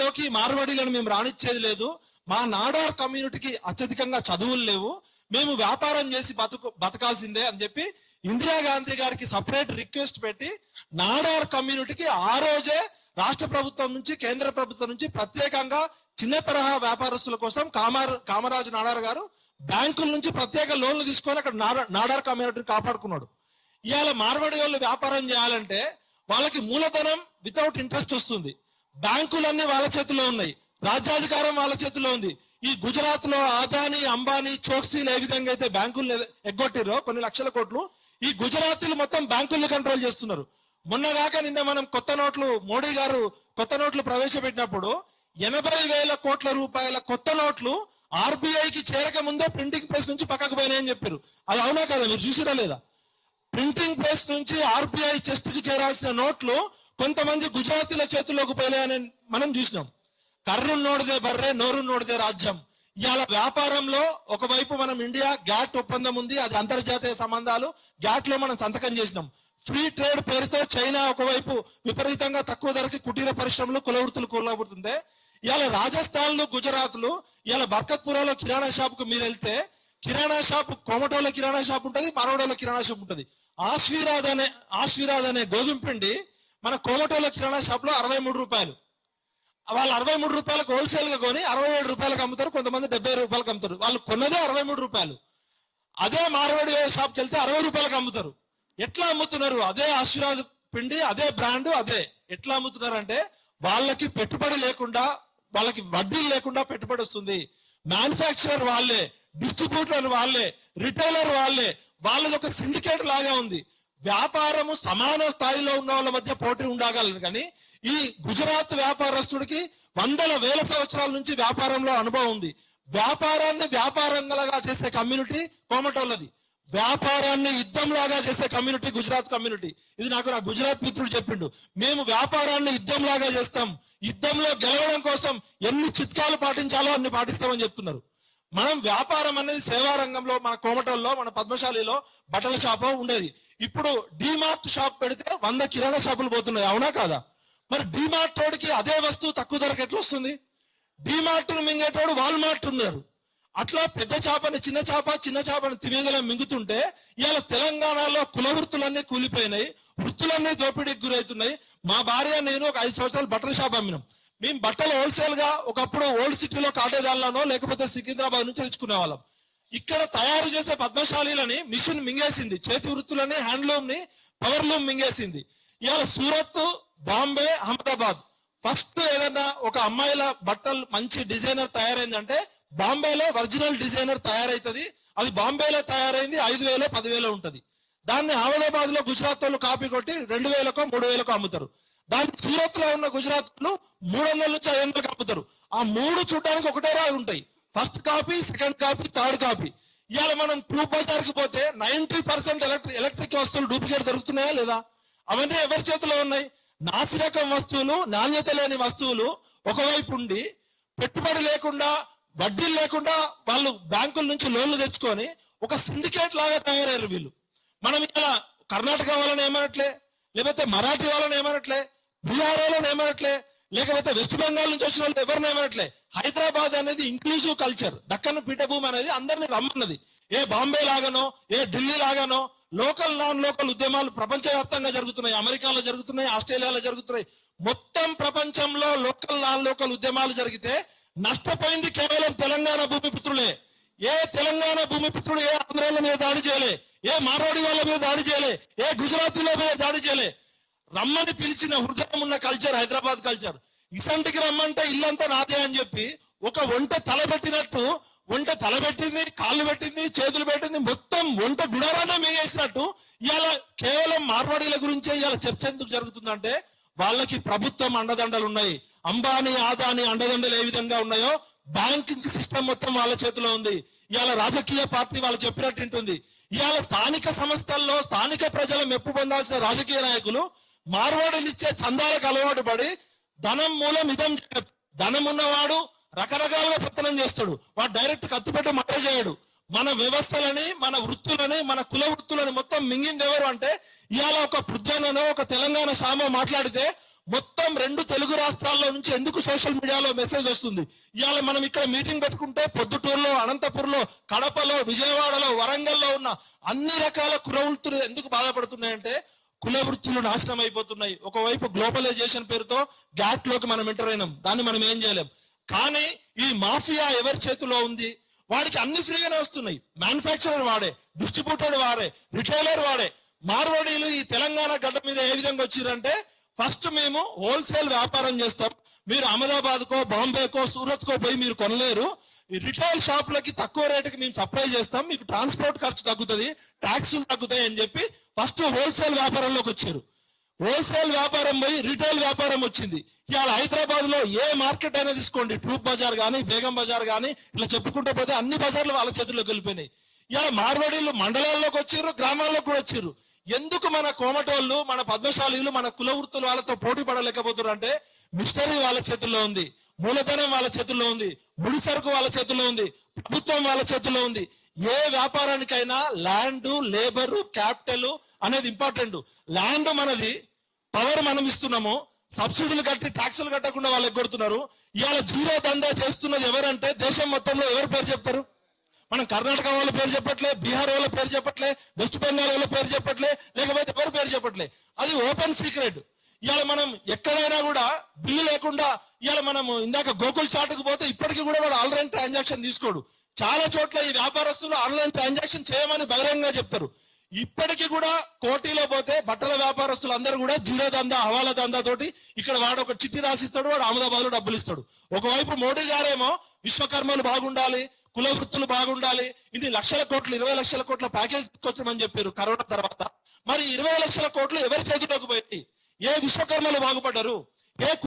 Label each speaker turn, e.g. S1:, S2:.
S1: లోకి మార్వాడీలను మేము రానిచ్చేది లేదు. మా నాడార్ కమ్యూనిటీకి అత్యధికంగా చదువులు లేవు. మేము వ్యాపారం చేసి బతుకు బతకాల్సిందే అని చెప్పి ఇందిరాగాంధీ గారికి సపరేట్ రిక్వెస్ట్ పెట్టి నాడార్ కమ్యూనిటీకి ఆ రోజే రాష్ట్ర ప్రభుత్వం నుంచి కేంద్ర ప్రభుత్వం నుంచి ప్రత్యేకంగా చిన్న తరహా వ్యాపారస్తుల కోసం కామార్ కామరాజు నాడార్ గారు బ్యాంకుల నుంచి ప్రత్యేక లోన్లు తీసుకొని అక్కడ నాడార్ కమ్యూనిటీని కాపాడుకున్నాడు. ఇవాళ మార్వాడి వాళ్ళు వ్యాపారం చేయాలంటే వాళ్ళకి మూలధనం వితౌట్ ఇంట్రెస్ట్ వస్తుంది. బ్యాంకులన్నీ వాళ్ళ చేతిలో ఉన్నాయి. రాజ్యాధికారం వాళ్ళ చేతిలో ఉంది. ఈ గుజరాత్లో ఆదాని అంబానీ చోక్సీలు ఏ విధంగా అయితే బ్యాంకులు ఎగ్గొట్టిరో కొన్ని లక్షల కోట్లు ఈ గుజరాతీలు మొత్తం బ్యాంకుల్ని కంట్రోల్ చేస్తున్నారు. మొన్నగాక నిన్న మనం కొత్త నోట్లు మోడీ గారు కొత్త నోట్లు ప్రవేశపెట్టినప్పుడు ఎనభై వేల కోట్ల రూపాయల కొత్త నోట్లు ఆర్బీఐకి చేరక ముందే ప్రింటింగ్ ప్రెస్ నుంచి పక్కకు పోయినాయని చెప్పారు. అది అవునా కదా? మీరు చూసిరా లేదా? ప్రింటింగ్ ప్రెస్ నుంచి ఆర్బీఐ చెస్ట్కి చేరాల్సిన నోట్లు కొంతమంది గుజరాతీల చేతుల్లోకి పోయాయని మనం చూసినాం. కర్రు నోడిదే బర్రే నోరు నోడిదే రాజ్యం. ఇవాళ వ్యాపారంలో ఒకవైపు మనం ఇండియా గ్యాట్ ఒప్పందం ఉంది అది అంతర్జాతీయ సంబంధాలు గ్యాట్లో మనం సంతకం చేసినాం. ఫ్రీ ట్రేడ్ పేరుతో చైనా ఒకవైపు విపరీతంగా తక్కువ ధరకి కుటీర పరిశ్రమలు కులవృత్తులు కూలబడుతుంది ఇవాళ రాజస్థాన్లో గుజరాత్లో ఇవాళ బర్కత్పురాలో కిరాణా షాప్కు మీరు వెళ్తే కిరాణా షాప్ కొమటోల కిరాణా షాప్ ఉంటుంది మరవడోలో కిరాణా షాప్ ఉంటుంది. ఆశ్వీరాద్ అనే ఆశ్వీరాద్ అనే గోధుమ పిండి మన కోమటోలో కిరాణా షాప్లో అరవై మూడు రూపాయలు. వాళ్ళు అరవై మూడు రూపాయలకు హోల్సేల్గా కొని అరవై ఏడు రూపాయలకు అమ్ముతారు కొంతమంది డెబ్బై రూపాయలకు అమ్ముతారు. వాళ్ళు కొన్నదే అరవై మూడు రూపాయలు. అదే మార్వాడి షాప్కి వెళ్తే అరవై రూపాయలకు అమ్ముతారు. ఎట్లా అమ్ముతున్నారు? అదే ఆశీర్వాద్ పిండి అదే బ్రాండ్ అదే. ఎట్లా అమ్ముతున్నారు అంటే వాళ్ళకి పెట్టుబడి లేకుండా వాళ్ళకి వడ్డీ లేకుండా పెట్టుబడి వస్తుంది. మ్యానుఫ్యాక్చరర్ వాళ్ళే డిస్ట్రిబ్యూటర్ వాళ్ళే రిటైలర్ వాళ్ళే వాళ్ళది ఒక సిండికేట్ లాగా ఉంది. వ్యాపారము సమాన స్థాయిలో ఉన్న వాళ్ళ మధ్య పోటీ ఉండగలరు కానీ ఈ గుజరాత్ వ్యాపారస్తుడికి వందల వేల సంవత్సరాల నుంచి వ్యాపారంలో అనుభవం ఉంది. వ్యాపారాన్ని వ్యాపారంగా చేసే కమ్యూనిటీ కోమటోళ్ళది. వ్యాపారాన్ని యుద్ధంలాగా చేసే కమ్యూనిటీ గుజరాత్ కమ్యూనిటీ. ఇది నాకు నా గుజరాత్ మిత్రుడు చెప్పిండు. మేము వ్యాపారాన్ని యుద్ధంలాగా చేస్తాం. యుద్ధంలో గెలవడం కోసం ఎన్ని చిట్కాలు పాటించాలో అన్ని పాటిస్తామని చెప్తున్నారు. మనం వ్యాపారం అనేది సేవా రంగంలో మన కోమటల్లో మన పద్మశాలిలో బట్టల షాపు ఉండేది. ఇప్పుడు డిమార్ట్ షాప్ పెడితే వంద కిరాణా షాపులు పోతున్నాయి అవునా కాదా? మరి డిమార్ట్ తోడికి అదే వస్తువు తక్కువ ధరకు ఎట్లా వస్తుంది? డిమార్ట్ మింగేటోడు వాల్మార్ట్ ఉన్నారు. అట్లా పెద్ద చేపని చిన్న చేప చిన్న చేపని తిమింగలం మింగుతుంటే ఇవాళ తెలంగాణలో కుల వృత్తులన్నీ కూలిపోయినాయి వృత్తులన్నీ దోపిడీకి గురవుతున్నాయి. మా భార్య నేను ఒక ఐదు సంవత్సరాలు బట్టల షాప్ అమ్మినాం. మేము బట్టలు హోల్సేల్గా ఒకప్పుడు ఓల్డ్ సిటీలో కాటేదాన్లోనో లేకపోతే సికింద్రాబాద్ నుంచి తెచ్చుకునే వాళ్ళం ఇక్కడ తయారు చేసే పద్మశాలీలని మిషన్ మింగేసింది. చేతి వృత్తులని హ్యాండ్లూమ్ని పవర్ లూమ్ మింగేసింది. ఇవాళ సూరత్ బాంబే అహ్మదాబాద్. ఫస్ట్ ఏదైనా ఒక అమ్మాయిల బట్టలు మంచి డిజైనర్ తయారైందంటే బాంబేలో ఒరిజినల్ డిజైనర్ తయారైతుంది. అది బాంబేలో తయారైంది ఐదు వేలో పదివేలో ఉంటుంది. దాన్ని అహ్మదాబాద్లో గుజరాత్ వాళ్ళు కాపీ కొట్టి రెండు వేలకో మూడు వేలకో అమ్ముతారు. దాన్ని సూరత్లో ఉన్న గుజరాత్ మూడు వందల నుంచి ఐదు వందలకు అమ్ముతారు. ఆ మూడు చూడడానికి ఒకటే రాయి ఉంటాయి. First copy second copy third copy. ఇవాళ మనం ట్రూ బజార్కి పోతే నైంటీ పర్సెంట్ ఎలక్ట్రిక్ ఎలక్ట్రిక్ వస్తువులు డూప్లికేట్ దొరుకుతున్నాయా లేదా? అవన్నీ ఎవరి చేతిలో ఉన్నాయి? నాసిరకం వస్తువులు నాణ్యత లేని వస్తువులు ఒకవైపు ఉండి పెట్టుబడి లేకుండా వడ్డీలు లేకుండా వాళ్ళు బ్యాంకుల నుంచి లోన్లు తెచ్చుకొని ఒక సిండికేట్ లాగా తయారయ్యారు వీళ్ళు. మనం ఇలా కర్ణాటక వాళ్ళని ఏమనట్లే? లేకపోతే మరాఠీ వాళ్ళని ఏమనట్లే? బీహార్ వాళ్ళని ఏమనట్లే? లేకపోతే వెస్ట్ బెంగాల్ నుంచి వచ్చిన వాళ్ళు ఎవరిని ఏమనట్లే? హైదరాబాద్ అనేది ఇంక్లూజివ్ కల్చర్ దక్కన్ పీఠభూమి అనేది అందరిని రమ్మన్నది. ఏ బాంబే లాగానో ఏ ఢిల్లీ లాగానో లోకల్ నాన్ లోకల్ ఉద్యమాలు ప్రపంచవ్యాప్తంగా జరుగుతున్నాయి. అమెరికాలో జరుగుతున్నాయి ఆస్ట్రేలియాలో జరుగుతున్నాయి. మొత్తం ప్రపంచంలో లోకల్ నాన్ లోకల్ ఉద్యమాలు జరిగితే నష్టపోయింది కేవలం తెలంగాణ భూమిపుత్రులే. ఏ తెలంగాణ భూమిపుత్రుడు ఏ ఆంధ్రాల మీద దాడి చేయలే? ఏ మారోడి వాళ్ళ మీద దాడి చేయలే? ఏ గుజరాతీల మీద దాడి చేయలే? రమ్మని పిలిచిన హృదయం ఉన్న కల్చర్ హైదరాబాద్ కల్చర్ ఇసంటికి రమ్మంటే ఇల్లంతా నాదే అని చెప్పి ఒక వంట తలబెట్టినట్టు వంట తలబెట్టింది కాళ్ళు పెట్టింది చేతులు పెట్టింది మొత్తం వంట గుడారానే మేయేసినట్టు ఇవాళ కేవలం మార్వాడీల గురించే ఇవాళ చర్చ ఎందుకు జరుగుతుందంటే వాళ్ళకి ప్రభుత్వం అండదండలు ఉన్నాయి. అంబానీ ఆదాని అండదండలు ఏ విధంగా ఉన్నాయో బ్యాంకింగ్ సిస్టమ్ మొత్తం వాళ్ళ చేతిలో ఉంది. ఇవాళ రాజకీయ పార్టీ వాళ్ళు చెప్పినట్టు ఉంటుంది ఇవాళ స్థానిక సంస్థల్లో స్థానిక ప్రజల మెప్పు పొందాల్సిన రాజకీయ నాయకులు మార్వాడీలు ఇచ్చే చందాలకు అలవాటు పడి ధనం మూలం ఇదం ధనం ఉన్నవాడు రకరకాలుగా పెత్తనం చేస్తాడు. వాడు డైరెక్ట్ కత్తిపెట్టి మట చేయడు. మన వ్యవస్థలని మన వృత్తులని మన కుల వృత్తులని మొత్తం మింగింది ఎవరు అంటే ఇవాళ ఒక పృథ్వనో ఒక తెలంగాణ శామ మాట్లాడితే మొత్తం రెండు తెలుగు రాష్ట్రాల్లో నుంచి ఎందుకు సోషల్ మీడియాలో మెసేజ్ వస్తుంది? ఇవాళ మనం ఇక్కడ మీటింగ్ పెట్టుకుంటే పొద్దుటూరులో అనంతపురంలో కడపలో విజయవాడలో వరంగల్లో ఉన్న అన్ని రకాల కులవృత్తులు ఎందుకు బాధపడుతున్నాయంటే కుల వృత్తులు నాశనం అయిపోతున్నాయి. ఒకవైపు గ్లోబలైజేషన్ పేరుతో గ్యాట్లోకి మనం ఎంటర్ అయినాం. దాన్ని మనం ఏం చేయలేం. కానీ ఈ మాఫియా ఎవరి చేతిలో ఉంది? వాడికి అన్ని ఫ్రీగానే వస్తున్నాయి. మ్యానుఫ్యాక్చరర్ వాడే డిస్ట్రిబ్యూటర్ వాడే రిటైలర్ వాడే. మార్వాడీలు ఈ తెలంగాణ గడ్డ మీద ఏ విధంగా వచ్చిరంటే ఫస్ట్ మేము హోల్సేల్ వ్యాపారం చేస్తాం. మీరు అహ్మదాబాద్కో బాంబేకో సూరత్కో పోయి మీరు కొనలేరు. రిటైల్ షాపులకి తక్కువ రేటుకి మేము సప్లై చేస్తాం. మీకు ట్రాన్స్పోర్ట్ ఖర్చు తగ్గుతుంది. ట్యాక్సులు తగ్గుతాయని చెప్పి ఫస్ట్ హోల్సేల్ వ్యాపారంలోకి వచ్చారు. హోల్సేల్ వ్యాపారం పోయి రిటైల్ వ్యాపారం వచ్చింది. ఇవాళ హైదరాబాద్లో ఏ మార్కెట్ అయినా తీసుకోండి. ట్రూప్ బజార్ కానీ బేగం బజార్ కానీ ఇట్లా చెప్పుకుంటూ పోతే అన్ని బజార్లు వాళ్ళ చేతుల్లోకి వెళ్ళిపోయినాయి. ఇవాళ మార్వాడీలు మండలాల్లోకి వచ్చారు గ్రామాల్లోకి కూడా వచ్చారు. ఎందుకు మన కోమటోళ్ళు మన పద్మశాలీలు మన కుల వృత్తులు వాళ్ళతో పోటీ పడలేకపోతున్నారు అంటే మిషనరీ వాళ్ళ చేతుల్లో ఉంది. మూలధనం వాళ్ళ చేతుల్లో ఉంది. ముడి సరుకు వాళ్ళ చేతుల్లో ఉంది. ప్రభుత్వం వాళ్ళ చేతుల్లో ఉంది. ఏ వ్యాపారానికైనా ల్యాండ్ లేబరు క్యాపిటల్ అనేది ఇంపార్టెంట్. ల్యాండ్ మనది పవర్ మనం ఇస్తున్నాము సబ్సిడీలు కట్టి ట్యాక్సులు కట్టకుండా వాళ్ళు ఎగ్గొడుతున్నారు. ఇవాళ జీరో దందా చేస్తున్నది ఎవరంటే దేశం మొత్తంలో ఎవరు పేరు చెప్తారు? మనం కర్ణాటక వాళ్ళ పేరు చెప్పట్లే బీహార్ వాళ్ళ పేరు చెప్పట్లే వెస్ట్ బెంగాల్ వాళ్ళ పేరు చెప్పట్లే లేకపోతే ఎవరు పేరు చెప్పట్లే? అది ఓపెన్ సీక్రెట్. ఇవాళ మనం ఎక్కడైనా కూడా బిల్లు లేకుండా ఇవాళ మనం ఇందాక గోకుల్ చాటుకు పోతే ఇప్పటికీ కూడా వాడు ఆల్రెడీ ట్రాన్సాక్షన్ తీసుకోడు. చాలా చోట్ల ఈ వ్యాపారస్తులు ఆన్లైన్ ట్రాన్సాక్షన్ చేయమని బహిరంగంగా చెప్తారు. ఇప్పటికీ కూడా కోటిలో పోతే బట్టల వ్యాపారస్తులు అందరూ కూడా జీరో దందా హవాలా దందా తోటి ఇక్కడ వాడు ఒక చిట్టి రాసిస్తాడు వాడు అహ్మదాబాద్లో డబ్బులు ఇస్తాడు ఒకవైపు మోడీ గారేమో విశ్వకర్మలు బాగుండాలి కుల వృత్తులు బాగుండాలి ఇది లక్షల కోట్లు ఇరవై లక్షల కోట్ల ప్యాకేజ్ తీసుకొచ్చామని చెప్పారు కరోనా తర్వాత. మరి ఇరవై లక్షల కోట్లు ఎవరి చేతిలోకి పోయి ఏ విశ్వకర్మలు బాగుపడ్డారు? ఏ